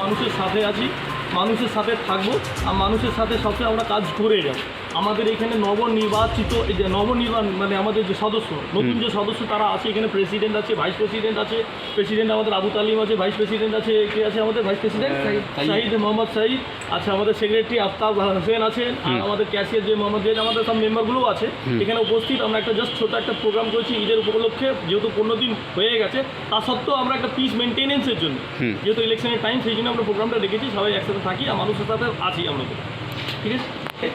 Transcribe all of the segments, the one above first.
মানুষের সাথে আছি। মানুষের সাথে থাকব আর মানুষের সাথে সবসময় আমরা কাজ করে যাব। আমাদের এখানে নবনির্বাচিত এই যে নবনির্বাণ মানে আমাদের যে সদস্য নতুন যে সদস্য তারা আছে এখানে প্রেসিডেন্ট আছে ভাইস প্রেসিডেন্ট আছে প্রেসিডেন্ট আমাদের আবু তালিম আছে ভাইস প্রেসিডেন্ট আছে কে আছে আমাদের? ভাইস প্রেসিডেন্ট শাহিদ মোহাম্মদ শাহিদ আচ্ছা আমাদের সেক্রেটারি আফতাব হোসেন আছেন আর আমাদের ক্যাশিয়ার যে মোহাম্মদ জিয়াদ আমাদের সব মেম্বারগুলোও আছে। এখানে উপস্থিত আমরা একটা জাস্ট ছোট একটা প্রোগ্রাম করেছি ঈদের উপলক্ষে যেহেতু পনেরো দিন হয়ে গেছে তা সত্ত্বেও আমরা একটা পিস মেনটেনেন্সের জন্য যেহেতু ইলেকশনের টাইম সেই জন্য আমরা প্রোগ্রামটা রেখেছি সবাই একসাথে থাকি আর মানুষের সাথে আছি আমরা ঠিক আছে?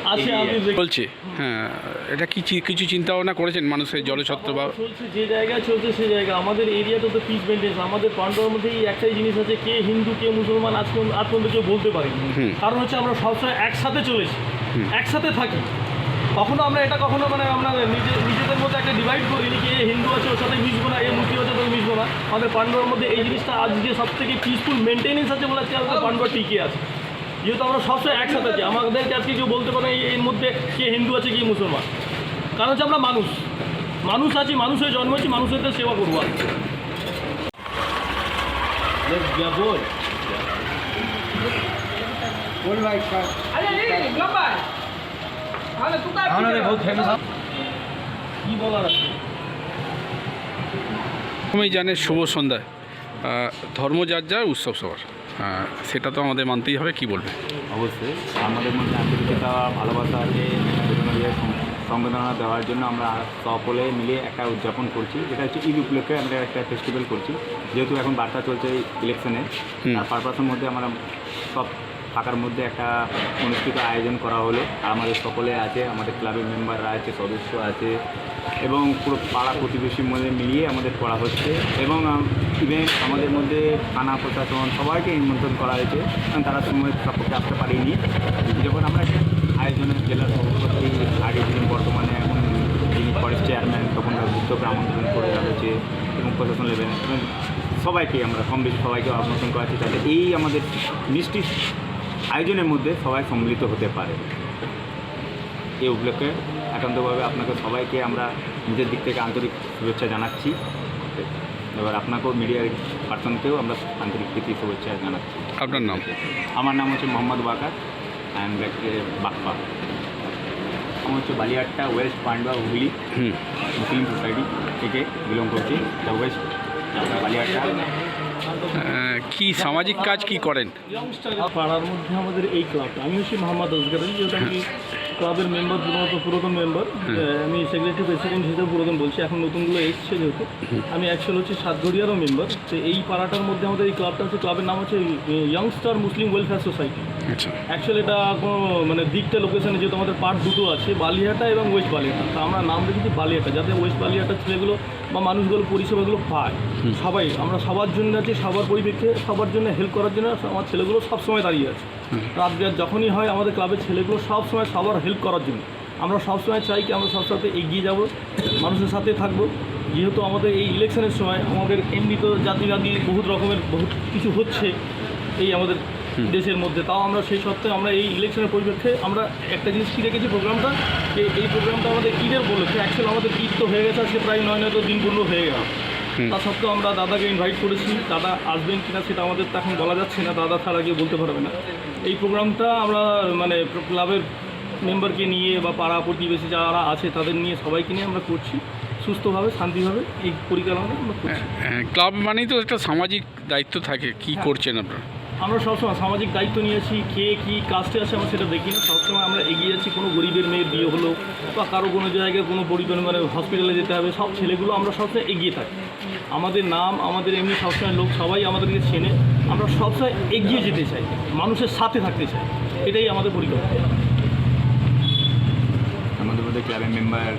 আছে আমি বলছি হ্যাঁ এটা কি কিছু চিন্তা ভাবনা করেছেন মানুষের জলছত্র বা চলছে যে জায়গায় চলছে সে জায়গা। আমাদের এরিয়াতে তো পিস মেনটেন্স আমাদের পাণ্ডবের মধ্যে এই একটাই জিনিস আছে কে হিন্দু কে মুসলমান আজ পর্যন্ত আজ পর্যন্ত কেউ বলতে পারি কারণ হচ্ছে আমরা সবসময় একসাথে চলেছি। একসাথে থাকি। কখনো আমরা এটা কখনো মানে আমরা নিজে নিজেদের মধ্যে একটা ডিভাইড করিনি কি এ হিন্দু আছে ওর সাথে মিশবো না এ মুসলিম আছে তোর মিশবো না। আমাদের পাণ্ডবের মধ্যে এই জিনিসটা আজকে সব থেকে পিসফুল মেনটেনেন্স আছে বলে আজকে আমাদের পাণ্ডব টিকে আছে। যেহেতু আমরা সবসময় একসাথে আছি আমাদেরকে আজকে কেউ বলতে পারে না এর মধ্যে কে হিন্দু আছে কি মুসলমান। কারণ হচ্ছে আমরা মানুষ। মানুষ আছি মানুষ হয়ে জন্ম হয়েছি মানুষের তো সেবা করব আর বল কি বলার আছে? প্রথমেই জানে শুভ সন্ধ্যায় ধর্ম যার যার উৎসব সবার। সেটা তো আমাদের মানতেই হবে কি বলবে? অবশ্যই। আমাদের মধ্যে আন্তরিকতা ভালোবাসা আছে সংবেদনা দেওয়ার জন্য আমরা সকলে মিলে একটা উদযাপন করছি। যেটা হচ্ছে ঈদ উপলক্ষে আমরা একটা ফেস্টিভ্যাল করছি। যেহেতু এখন বার্তা চলছে ইলেকশনে তার পারপাসের মধ্যে আমরা সব ফাঁকার মধ্যে একটা অনুষ্ঠিত আয়োজন করা হলো। আমাদের সকলে আছে, আমাদের ক্লাবের মেম্বাররা আছে, সদস্য আছে এবং পুরো পাড়া প্রতিবেশীর মধ্যে মিলিয়ে আমাদের করা হচ্ছে এবং ইভেন আমাদের মধ্যে থানা প্রশাসন সবাইকে নিমন্ত্রণ করা হয়েছে কারণ তারা সময় সাপোর্টে আসতে পারেনি। যখন আমরা একটা আয়োজনের জেলার সভাপতি, আগে যিনি বর্তমানে এখন যিনি ফরেস্ট চেয়ারম্যান তখন উদ্যোগে আমন্ত্রণ করে হয়েছে এবং প্রশাসন লেভেল সবাইকে আমরা, কম বেশি সবাইকে আমন্ত্রণ করা হয়েছে যাতে এই আমাদের মিষ্টি আয়োজনের মধ্যে সবাই সম্মিলিত হতে পারে। এই উপলক্ষে একান্তভাবে আপনাকে সবাইকে আমরা নিজের দিক থেকে আন্তরিক শুভেচ্ছা জানাচ্ছি। এবার আপনাকেও মিডিয়ার পার্সনকেও আমরা আন্তরিক প্রীতি শুভেচ্ছা জানাচ্ছি। আপনার নাম? আমার নাম হচ্ছে মোহাম্মদ বাকার। অ্যান্ড বাপ্পা আমার হচ্ছে Baliatta west Pandaba Hooghly Muslim society থেকে বিলং করছি। দ্য ওয়েস্ট বালিয়াট্টা কি সামাজিক কাজ কি করেন? পাড়ার মধ্যে আমাদের এই ক্লাবটা আমি হচ্ছি মোহাম্মদ রোজগার যেহেতু আমি ক্লাবের মেম্বার পুরোনো পুরাতন মেম্বার আমি সেক্রেটারি প্রেসিডেন্ট হিসেবে পুরাতন বলছি এখন নতুনগুলো এসছে যেহেতু। আমি অ্যাকচুয়াল হচ্ছে সাতগড়িয়ারও মেম্বার তো এই পাড়াটার মধ্যে আমাদের এই ক্লাবটা হচ্ছে ক্লাবের নাম হচ্ছে youngster Muslim welfare society actually এটা কোনো মানে দিকটা লোকেশনে যেহেতু আমাদের পার্ট দুটো আছে বালিয়াটা এবং ওয়েস্ট বালিয়াটা তো আমরা নাম রেখেছি বালিয়াটা যাতে ওয়েস্ট বালিয়াটার ছেলেগুলো বা মানুষগুলো পরিষেবাগুলো পায়। সবাই আমরা সবার জন্য আছি সবার পরিপ্রেক্ষে সবার জন্য হেল্প করার জন্য আমার ছেলেগুলো সবসময় দাঁড়িয়ে আছে। রাত বিরাত যখনই হয় আমাদের ক্লাবের ছেলেগুলো সবসময় সবার হেল্প করার জন্য। আমরা সবসময় চাই কি আমরা সব সাথে এগিয়ে যাব মানুষের সাথে থাকব। যেহেতু আমাদের এই ইলেকশনের সময় আমাদের এমনি তো জাতি জাতি বহুত রকমের বহুত কিছু হচ্ছে এই আমাদের দেশের মধ্যে। তাও আমরা সেই সত্ত্বেও আমরা এই ইলেকশনের পরিপ্রেক্ষে আমরা একটা জিনিস কি রেখেছি প্রোগ্রামটা? যে এই প্রোগ্রামটা আমাদের ঈদের উপলক্ষে অ্যাকচুয়ালি আমাদের ঈদ তো হয়ে গেছে আজকে প্রায় নয় নয় তো দিন পূর্ণ হয়ে গেল। তা সত্ত্বেও আমরা দাদাকে ইনভাইট করেছি। দাদা আসবেন কিনা সেটা আমাদের তো এখন বলা যাচ্ছে না। দাদা ছাড়া গিয়ে বলতে পারবে না। এই প্রোগ্রামটা আমরা মানে ক্লাবের মেম্বারকে নিয়ে বা পাড়া প্রতিবেশী যারা আছে তাদের নিয়ে সবাইকে নিয়ে আমরা করছি। সুস্থভাবে শান্তিভাবে এই পরিচালনা আমরা করছি। ক্লাব মানেই তো একটা সামাজিক দায়িত্ব থাকে। কি করছেন আপনারা? আমরা সবসময় সামাজিক দায়িত্ব নিয়েছি, কে কী কাস্টে আছে আমরা সেটা দেখি না সবসময় আমরা এগিয়ে যাচ্ছি, কোনো গরিবের মেয়ের বিয়ে হলো বা কারও কোনো জায়গায় কোনো পরিবার মানে হসপিটালে যেতে হবে, সব ছেলেগুলো আমরা সবসময় এগিয়ে থাকি। আমাদের নাম, আমাদের এমনি সবসময় লোক, সবাই আমাদেরকে চেনে। আমরা সবসময় এগিয়ে যেতে চাই, মানুষের সাথে থাকতে চাই। এটাই আমাদের পরিকল্পনা। আমাদের ক্লাবের মেম্বার